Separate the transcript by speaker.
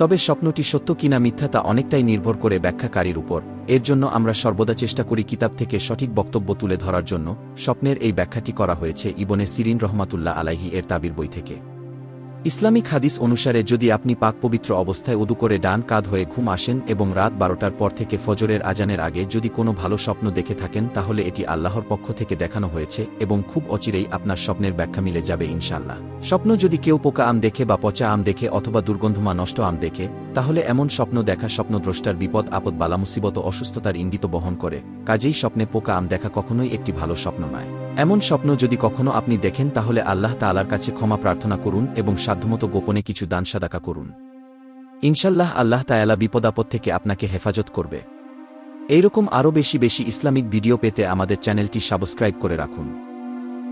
Speaker 1: তবে স্বপ্নটি সত্য কিনা মিথ্যা তা অনেকটাই নির্ভর করে ব্যাখ্যাকারীর উপর। এর জন্য আমরা সর্বদা চেষ্টা করি কিতাব থেকে সঠিক বক্তব্য তুলে ধরার জন্য। স্বপ্নের এই ব্যাখ্যাটি করা হয়েছে ইবনে সিরিন রহমাতুল্লাহ আলাইহি এর তাবির বই থেকে। ইসলামিক হাদিস অনুসারে যদি আপনি পাক পবিত্র অবস্থায় উদু করে ডান কাঁধ হয়ে ঘুম আসেন এবং রাত বারোটার পর থেকে ফজরের আজানের আগে যদি কোনো ভালো স্বপ্ন দেখে থাকেন, তাহলে এটি আল্লাহর পক্ষ থেকে দেখানো হয়েছে এবং খুব অচিরেই আপনার স্বপ্নের ব্যাখ্যা মিলে যাবে ইনশাল্লাহ স্বপ্ন যদি কেউ পোকা আম দেখে বা পচা আম দেখে অথবা দুর্গন্ধমা নষ্ট আম দেখে, তাহলে এমন স্বপ্ন দেখা স্বপ্নদ্রষ্টার বিপদ, আপদ, বালা, মুসিবত অসুস্থতার ইঙ্গিত বহন করে। কাজেই স্বপ্নে পোকা আম দেখা কখনোই একটি ভালো স্বপ্ন নয়। এমন স্বপ্ন যদি কখনো আপনি দেখেন, তাহলে আল্লাহ তালার কাছে ক্ষমা প্রার্থনা করুন এবং সাধ্যমতো গোপনে কিছু দান সাদাকা করুন। ইনশাল্লাহ আল্লাহ তায়ালা বিপদাপদ থেকে আপনাকে হেফাজত করবে। এইরকম আরও বেশি বেশি ইসলামিক ভিডিও পেতে আমাদের চ্যানেলটি সাবস্ক্রাইব করে রাখুন।